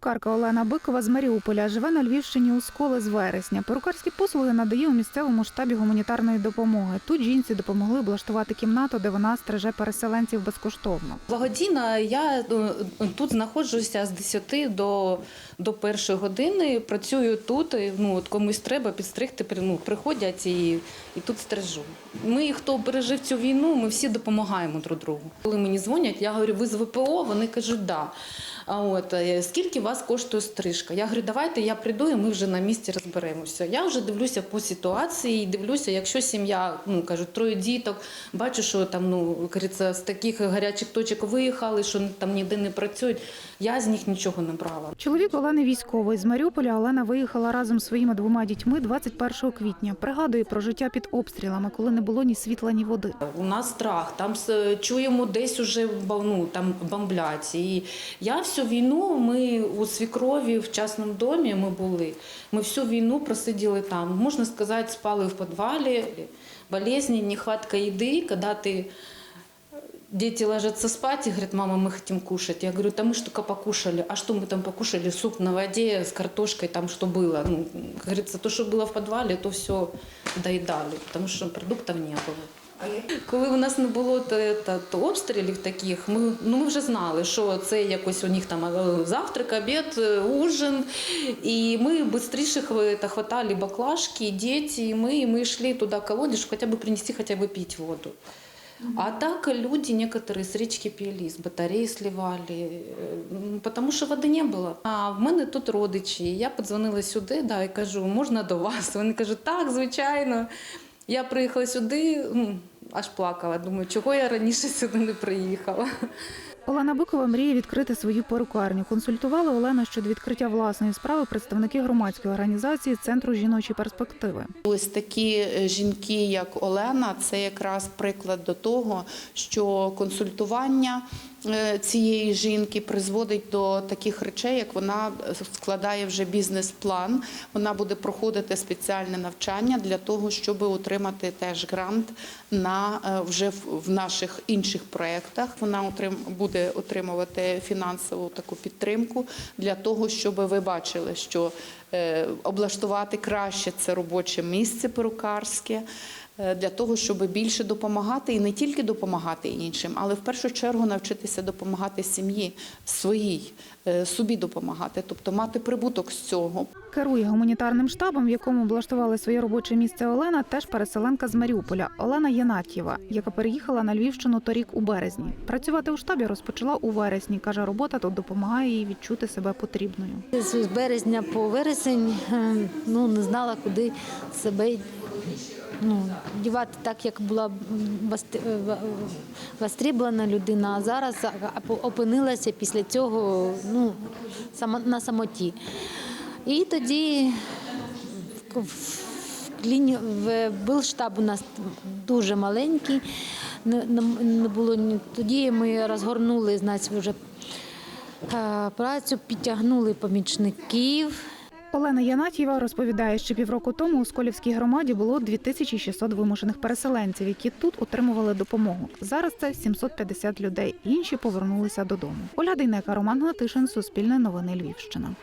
Перукарка Олена Бикова з Маріуполя живе на Львівщині у сколи з вересня. Перукарські послуги надає у місцевому штабі гуманітарної допомоги. Тут жінці допомогли облаштувати кімнату, де вона стриже переселенців безкоштовно. Благодійна, я е, тут знаходжуся з 10 до, до першої години. Працюю тут. Ну, от комусь треба підстригти, ну, приходять і, і тут стрижу. Ми, хто пережив цю війну, ми всі допомагаємо друг другу. Коли мені дзвонять, я говорю, ви з ВПО? Вони кажуть, да. А от е, скільки вас коштує стрижка? Я говорю, давайте я прийду і ми вже на місці розберемося. Я вже дивлюся по ситуації, і дивлюся, якщо сім'я, ну кажуть, троє діток, бачу, що там ну кажеться, з таких гарячих точок виїхали, що там ніде не працюють. Я з них нічого не брала. Чоловік Олени військовий з Маріуполя. Олена виїхала разом з своїми двома дітьми 21 квітня. Пригадує про життя під обстрілами, коли не було ні світла, ні води. У нас страх, там чуємо десь уже ну, там бомблять. І я всю війну, ми у свікрові в частному домі ми були. Ми всю війну просиділи там. Можна сказати, спали в підвалі, болезни, нехватка їди, коли ти Дети ложатся спать и говорят, мама, мы хотим кушать. Я говорю, да мы ж только покушали. А что мы там покушали? Суп на воде с картошкой, там что было. Ну, как говорится, то, что было в подвале, то все доедали, потому что продуктов не было. Коли у нас не було то обстрілів таких, ми, ну, ми вже знали, що це якось у них там е, завтрак, обід, е, ужин. І ми швидше хватали баклажки, діти, і ми, і ми йшли туди колодец, щоб хоча б принести, хоча б пити воду. А так люди некоторые с речки пили, с батареи сливали, э, потому що води не було. А в мене тут родичі. Я подзвонила сюди, да, і кажу, можна до вас? Вони кажуть, так, звичайно. Я приїхала сюди, ну, аж плакала. Думаю, чого я раніше сюди не приїхала. Олена Бикова мріє відкрити свою перукарню. Консультували Олену щодо відкриття власної справи представники громадської організації Центру жіночої перспективи. Ось такі е, жінки, як Олена, це якраз приклад до того, що консультування цієї жінки призводить до таких речей, як вона складає вже бізнес-план. Вона буде проходити спеціальне навчання для того, щоб отримати теж грант на е, вже в- наших інших проєктах. Вона буде отримувати фінансову таку підтримку для того, щоб ви бачили, що е, облаштувати краще це робоче місце перукарське. Е, Для того щоб більше допомагати і не тільки допомагати іншим, але в першу чергу навчитися допомагати сім'ї своїй, е, собі допомагати, тобто мати прибуток з цього. Керує гуманітарним штабом, в якому облаштували своє робоче місце Олена, теж переселенка з Маріуполя Олена Янатьєва, яка переїхала на Львівщину торік у березні. Працювати у штабі розпочала у вересні. каже, робота тут допомагає їй відчути себе потрібною. З березня по вересень е, ну, не знала, куди себе ну, дівати так, як була е, востріблена людина, а зараз опинилася після цього ну, на самоті. І тоді в, Билштаб у нас дуже маленький, не, було ні. Тоді ми розгорнули значить, вже е, працю, підтягнули помічників. Олена Янатьєва розповідає, що півроку тому у Сколівській громаді було 2600 вимушених переселенців, які тут отримували допомогу. Зараз це 750 людей. Інші повернулися додому. Оля Дейнека, Роман Гнатишин, Суспільне новини Львівщина.